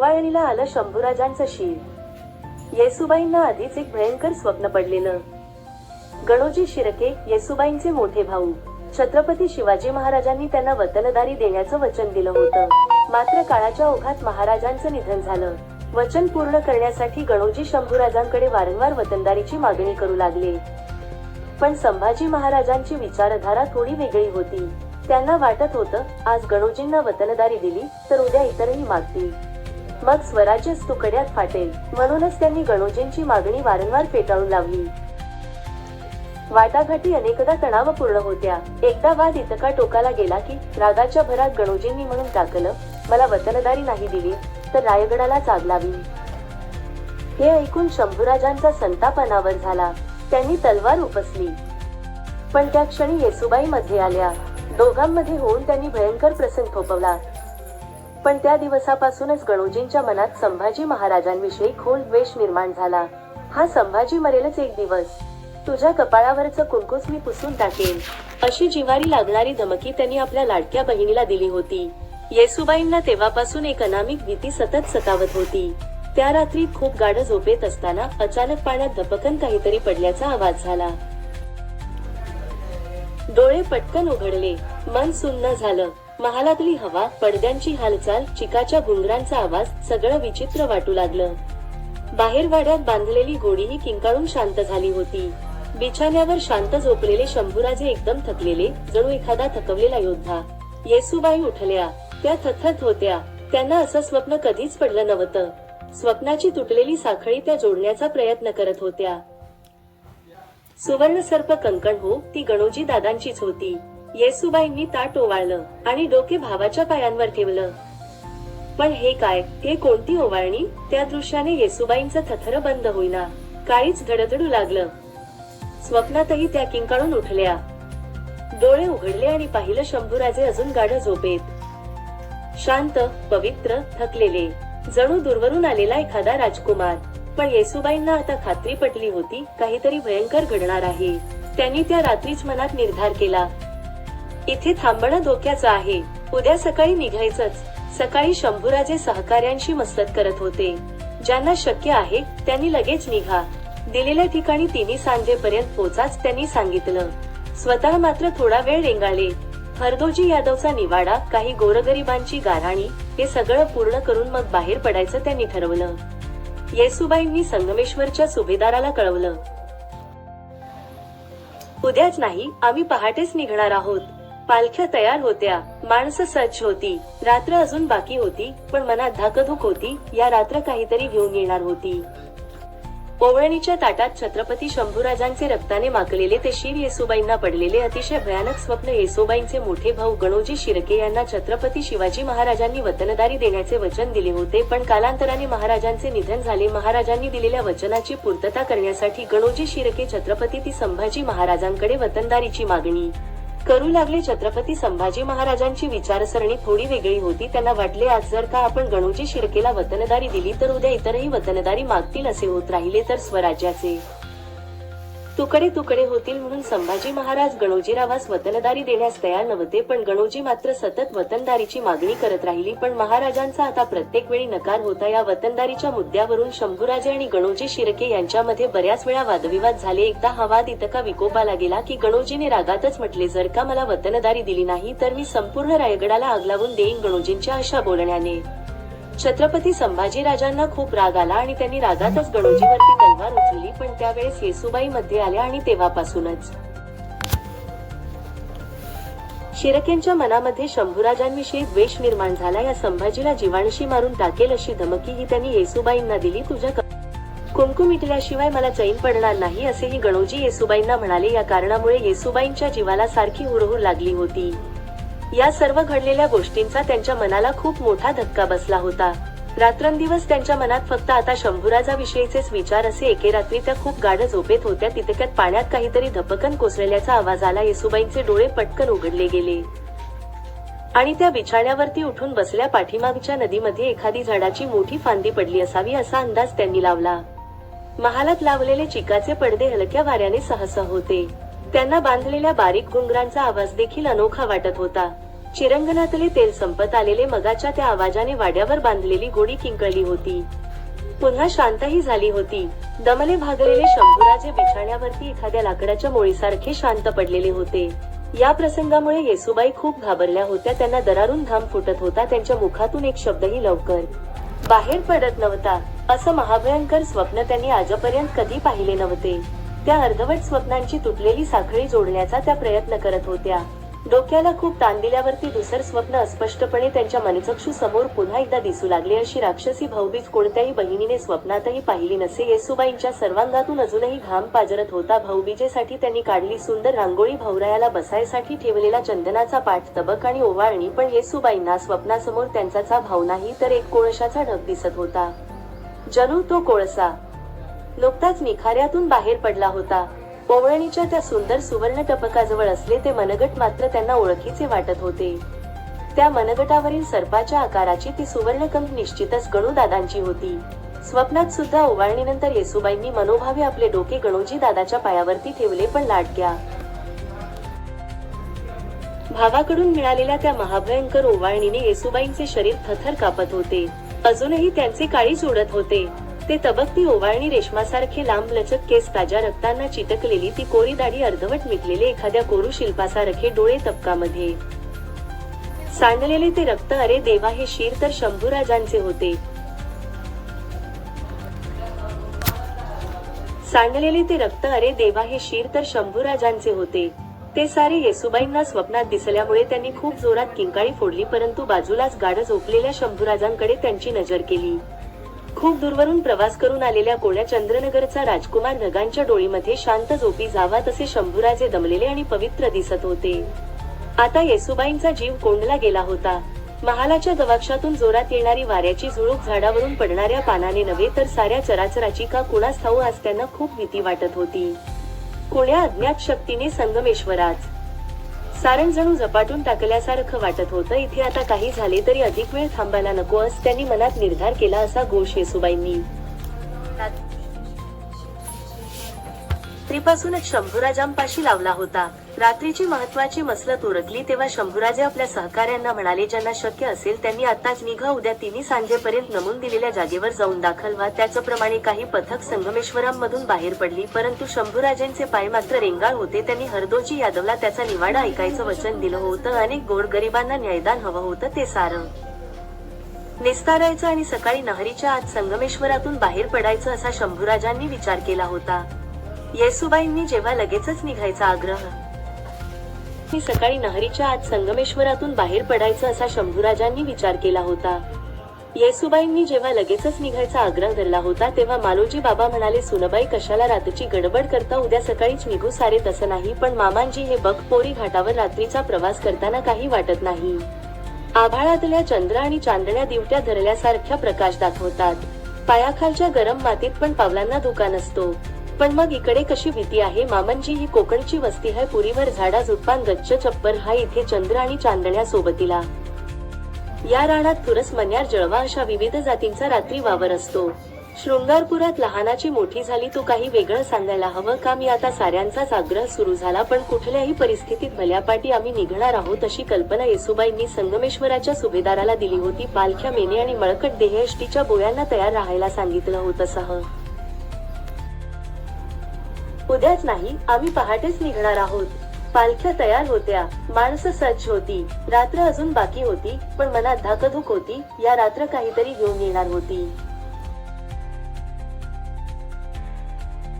ओवाळणीला आलं शंभूराजांचं शीर. येसुबाईंना आधीच एक भयंकर स्वप्न पडलेलं. गणोजी शिरके येसुबाईंचे मोठे भाऊ. छत्रपती शिवाजी महाराजांनी त्यांना वतनदारी देण्याचं वचन दिलं होतं. मात्र काळाच्या ओघात महाराजांचं निधन झालं. वचन पूर्ण करण्यासाठी गणोजी शंभूराजांकडे वारंवार वतनदारीची मागणी करू लागले. पण संभाजी महाराजांची विचारधारा थोडी वेगळी होती. त्यांना वाटत होतं आज गणोजींना वतनदारी दिली तर उद्या इतरही मागतील. मग स्वराज्य तुकड्यात फाटेल. म्हणूनच त्यांनी गणोजींची मागणी वारंवार फेटाळून लावली. वाटाघाटी अनेकदा तणावपूर्ण होत्या. एकदा वाद इतका टोकाला गेला की रागाच्या भरात गणोजींनी म्हणून टाकलं मला वतनदारी नाही दिली तर रायगडाला जाग लावी. हे ऐकून शंभूराजांचा संताप अनावर झाला. त्यांनी तलवार उपसली. पण त्या क्षणी येसुबाई मध्ये आल्या. दोघांमध्ये होऊन त्यांनी भयंकर प्रसंग थोपवला पण त्या दिवसापासूनच गणोजींच्या मनात संभाजी महाराजांविषयी खोल द्वेष निर्माण झाला. हा संभाजी मरेलच एक दिवस. तुझ्या कपाळावरचं कुंकुस मी पुसून टाकेन. अशी जिवारी लागणारी धमकी त्यांनी आपल्या लाडक्या बहिणीला दिली होती. येसुबाईंना तेव्हापासून एक अनामिक भीती सतत सतावत होती. त्या रात्री खूप गाढ झोपेत असताना अचानक पाण्यात धपकन काहीतरी पडल्याचा आवाज झाला. डोळे पटकन उघडले. मन सुन्न झालं. महालातली हवा पडद्यांची हालचाल चिकाच्या घुंगरांचा आवाज सगळं विचित्र वाटू लागलं. बाहेर वाड्यात बांधलेली गोडीही किंकाळून शांत झाली होती. बिछाण्यावर शांत झोपलेले शंभूराजे एकदम थकलेले जणू एखादा थकवलेला योद्धा. येसुबाई उठल्या. त्या थथत होत्या. त्यांना असं स्वप्न कधीच पडलं नव्हतं. स्वप्नाची तुटलेली साखळी त्या जोडण्याचा प्रयत्न करत होत्या. सुवर्ण सर्प कंकण हो ती गणोजी दादांचीच होती. येसुबाईंनी ताट ओवाळलं आणि डोके भावाच्या पायांवर ठेवलं. पण हे काय? हे कोणती ओवाळणी? त्या दृश्याने येसुबाईंचं थथर बंद होईना. काहीच धडधडू लागलं. स्वप्नातही त्या किंकाळून उठल्या. डोळे उघडले आणि पाहिलं शंभूराजे अजून गाढ झोपेत. शांत पवित्र थकलेले. जणू दूरवरून आलेला एखादा राजकुमार. पण येसुबाईंना आता खात्री पटली होती काहीतरी भयंकर घडणार आहे. त्यांनी त्या रात्रीच मनात निर्धार केला. इथे थांबणं धोक्याचं आहे. उद्या सकाळी निघायचंच. सकाळी शंभूराजे सहकार्यांशी मस्तत करत होते. ज्यांना शक्य आहे त्यांनी लगेच निघा. दिलेल्या ठिकाणी तिन्ही सांजेपर्यंत पोचाच त्यांनी सांगितलं. स्वतः मात्र थोडा वेळ रेंगाळले. हरदोजी यादवचा निवाडा काही गोरगरिबांची गाराणी हे सगळं पूर्ण करून मग बाहेर पडायचं त्यांनी ठरवलं. येसुबाईंनी संगमेश्वरच्या सुभेदाराला कळवलं. उद्याच नाही आम्ही पहाटेच निघणार आहोत. पालख्या तयार होत्या. माणसं सज्ज होती. रात्र अजून बाकी होती पण मनात धाकधूक होती. या रात्र काहीतरी घेऊन येणार होती. ओवळणीच्या ताटात छत्रपती शंभूराजांचे रक्ताने माकलेले ते शिर येसुबाईंना पडलेले अतिशय भयानक स्वप्न येसुबाईंचे मोठे भाऊ गणोजी शिर्के यांना छत्रपती शिवाजी महाराजांनी वतनदारी देण्याचे वचन दिले होते पण कालांतराने महाराजांचे निधन झाले. महाराजांनी दिलेल्या वचनाची पूर्तता करण्यासाठी गणोजी शिर्के छत्रपती ती संभाजी महाराजांकडे वतनदारीची मागणी करू लागले छत्रपती संभाजी महाराजांची विचारसरणी थोडी वेगळी होती. त्यांना वाटले आज जर का आपण गणूजी शिर्केला वतनदारी दिली तर उद्या इतरही वतनदारी मागतील असे होत राहिले तर स्वराज्याचे. तुकडे तुकडे होतील म्हणून संभाजी महाराज गणोजीरावास वतनदारी देण्यास तयार नव्हते पण गणोजी मात्र सतत वतनदारीची मागणी करत राहिली. पण महाराजांचा आता प्रत्येक वेळी नकार होता. या वतनदारीच्या मुद्द्यावरून शंभूराजे आणि गणोजी शिर्के यांच्यामध्ये बऱ्याच वेळा वादविवाद झाले. एकदा हा वाद इतका विकोपाला गेला की गणोजीने रागातच म्हटले जर का मला वतनदारी दिली नाही तर मी संपूर्ण रायगडाला आग लावून देईन गणोजींच्या अशा बोलण्याने. छत्रपती संभाजीराजांना खूप राग आला आणि त्यांनी रागातच गणोजीवरती तलवार उचलली पण त्यावेळेस येसुबाई मध्ये आल्या आणि तेव्हापासूनच. शिरकेंच्या मनामध्ये शंभूराजांविषयी द्वेष निर्माण झाला. या संभाजीला जीवाणशी मारून टाकेल अशी धमकी ही त्यांनी येसुबाईंना दिली. तुझ्या कुमकुम कुंकू मिटल्याशिवाय मला चैन पडणार नाही असेही गणोजी येसुबाईंना म्हणाले. या कारणामुळे येसुबाईंच्या जीवाला सारखी हुरहुर लागली होती. या सर्व घडलेल्या गोष्टींचा त्यांच्या मनाला खूप मोठा धक्का बसला होता. रात्रंदिवस त्यांच्या मनात फक्त आता शंभूराजाविषयीचेच विचार असे एके रात्री त्या खूप गाढ झोपेत होत्या तितक्यात पाण्यात काहीतरी धपकन कोसळल्याचा आवाज आला येसुबाईंचे डोळे पटकन उघडले गेले. आणि त्या बिछाण्यावरती उठून बसल्या पाठीमागच्या नदीमध्ये एखादी झाडाची मोठी फांदी पडली असावी असा अंदाज त्यांनी लावला. महालात लावलेले चिकाचे पडदे हलक्या वाऱ्याने सहसा होते. त्यांना बांधलेल्या बारीक घुंगरांचा आवाज देखील अनोखा वाटत होता. चिरंगणातले तेल संपत आलेले मगाच्या त्या आवाजाने वाड्यावर बांधलेली गोडी किंकळली होती. पुन्हा शांतही झाली होती. दमले भागलेले शंभूराजे बिछाण्यावरती एखाद्या लाकडाच्या मोळीसारखे शांत पडलेले होते. या प्रसंगामुळे येसुबाई खूप घाबरल्या होत्या त्यांना दरारून घाम फुटत होता त्यांच्या मुखातून एक शब्दही लवकर. बाहेर पडत नव्हता असं महाभयंकर स्वप्न त्यांनी आजपर्यंत कधी पाहिले नव्हते. त्या अर्धवट स्वप्नांची तुटलेली साखळी जोडण्याचा त्या प्रयत्न करत होत्या. डोक्याला खूप ताण दिल्यावरती दुसर स्वप्न अस्पष्टपणे त्यांच्या मनचक्षू समोर पुन्हा एकदा दिसू लागले अशी राक्षसी भाऊबीज कोणत्याही बहिणीने स्वप्नातही पाहिली नसे. येसुबाईंच्या सर्वांगातून अजूनही घाम पाजरत होता. भाऊबीजेसाठी त्यांनी काढली सुंदर रांगोळी भाऊरायाला बसायसाठी ठेवलेला चंदनाचा पाठ तबक आणि ओवाळणी पण येसुबाईंना स्वप्नासमोर त्यांचाचा भाव नाही तर एक कोळशाचा ढग दिसत होता. जणू तो कोळसा नुकताच निखाऱ्यातून बाहेर पडला होता. पोवळणीच्या त्या सुंदर सुवर्ण टपकाजवळ असले ते मनगट मात्र त्यांना ओळखीचे वाटत होते. त्या मनगटावरील सर्पाच्या आकाराची ती सुवर्णकंप निश्चितच गणूदादांची होती. स्वप्नात सुद्धा ओवाळणीनंतर येसुबाईंनी मनोभावे आपले डोके गणोजी दादाच्या पायावरती ठेवले पण लाटक्या भावाकडून मिळालेल्या त्या महाभयंकर ओवाळणीने येसुबाईंचे शरीर थथर कापत होते. अजूनही त्यांचे काळीच उडत होते. ते तबकती ओवाळणी रेशमासारखे लांब लचक केस ताज्या रक्तांना चिटकलेली ती कोरी दाढी अर्धवट मिटलेले एखाद्या कोरू शिल्पासारखे डोळे तबकामध्ये. सांडलेले ते रक्त अरे देवा हे शीर तर शंभूराजांचे होते. सांडलेले ते रक्त अरे देवा हे शीर तर शंभूराजांचे होते. ते सारे येसुबाईंना स्वप्नात दिसल्यामुळे त्यांनी खूप जोरात किंकाळी फोडली परंतु बाजूलाच गाढ झोपलेल्या शंभूराजांकडे त्यांची नजर केली. खूप दूरवरून प्रवास करून आलेल्या कोण्या चंद्रनगरचा राजकुमार नगांच्या डोळीमध्ये शांत झोपी जावा तसे शंभूराजे दमलेले आणि पवित्र दिसत होते. आता येसुबाईंचा जीव कोंडला गेला होता. महालाच्या गवाक्षातून जोरात येणारी वाऱ्याची झुळूक झाडावरून पडणाऱ्या पानाने नव्हे तर साऱ्या चराचराची का कुणास ठाऊ आज त्यांना खूप भीती वाटत होती. कोण्या अज्ञात शक्तीने संगमेश्वराज सारण जणू झपाटून टाकल्यासारखं वाटत होतं. इथे आता काही झाले तरी अधिक वेळ थांबायला नको अस त्यांनी मनात निर्धार केला असा घोष येसुबाईंनी त्रिपासूनच शंभूराजांपाशी लावला होता. रात्रीची महत्वाची मसलत उरकली तेव्हा शंभूराजे आपल्या सहकाऱ्यांना म्हणाले ज्यांना शक्य असेल त्यांनी आताच निघा उद्या तिन्ही सांजेपर्यंत नमून दिलेल्या जागेवर जाऊन दाखल व्हा. त्याचप्रमाणे काही पथक संगमेश्वरांमधून बाहेर पडली परंतु शंभूराजेंचे पाय मात्र रेंगाळ होते. त्यांनी हरदोजी यादवला त्याचा निवाडा ऐकायचं वचन दिलं होतं. अनेक गोरगरिबांना न्यायदान हवं होतं ते सारं. निस्तारायचं आणि सकाळी नहरीच्या आत संगमेश्वरातून बाहेर पडायचं असा शंभूराजांनी विचार केला होता. येसुबाईंनी जेव्हा लगेचच निघायचा आग्रह मी सकाळी नहरीच्या आत संगमेश्वरातून बाहेर पडायचं असा शंभूराजांनी विचार केला होता. येसुबाईंनी जेव्हा लगेचच निघायचा आग्रह धरला होता तेव्हा मालोजी बाबा म्हणाले सुनबाई कशाला रात्रीची गडबड करता? उद्या सकाळीच निघू सारे तसं नाही पण मामांजी हे बघ पोरी घाटावर रात्रीचा प्रवास करताना काही वाटत नाही. आभाळातल्या चंद्र आणि चांदण्या दिवट्या धरल्यासारख्या प्रकाश दाखवतात. पायाखालच्या गरम मातीत पण पावलांना धोका नसतो. पण मग इकडे कशी भीती आहे? मामनजी ही कोकणची वस्ती आहे. पुरीवर झाडा झुडपान गच्च चप्पर हा इथे चंद्र आणि चांदण्या सोबतीला. या रानात थुरस मन्यार जळवा अशा विविध जातींचा रात्री वावर असतो. शृंगारपुरात लहानाची मोठी झाली तो काही वेगळं सांगायला हवं. का मी आता साऱ्यांचाच आग्रह सुरू झाला? पण कुठल्याही परिस्थितीत भल्यापाटी आम्ही निघणार आहोत अशी कल्पना येसुबाईंनी संगमेश्वराच्या सुभेदाराला दिली होती. पालख्या मेने आणि मळकट देहष्टीच्या बोळ्यांना तयार राहायला सांगितलं होतं सह. उद्याच नाही आम्ही पहाटेच निघणार आहोत. पालख्या तयार होत्या. माणसं सज्ज होती. रात्र अजून बाकी होती पण मनात धाकधूक होती. या रात्र काहीतरी घेऊन येणार होती.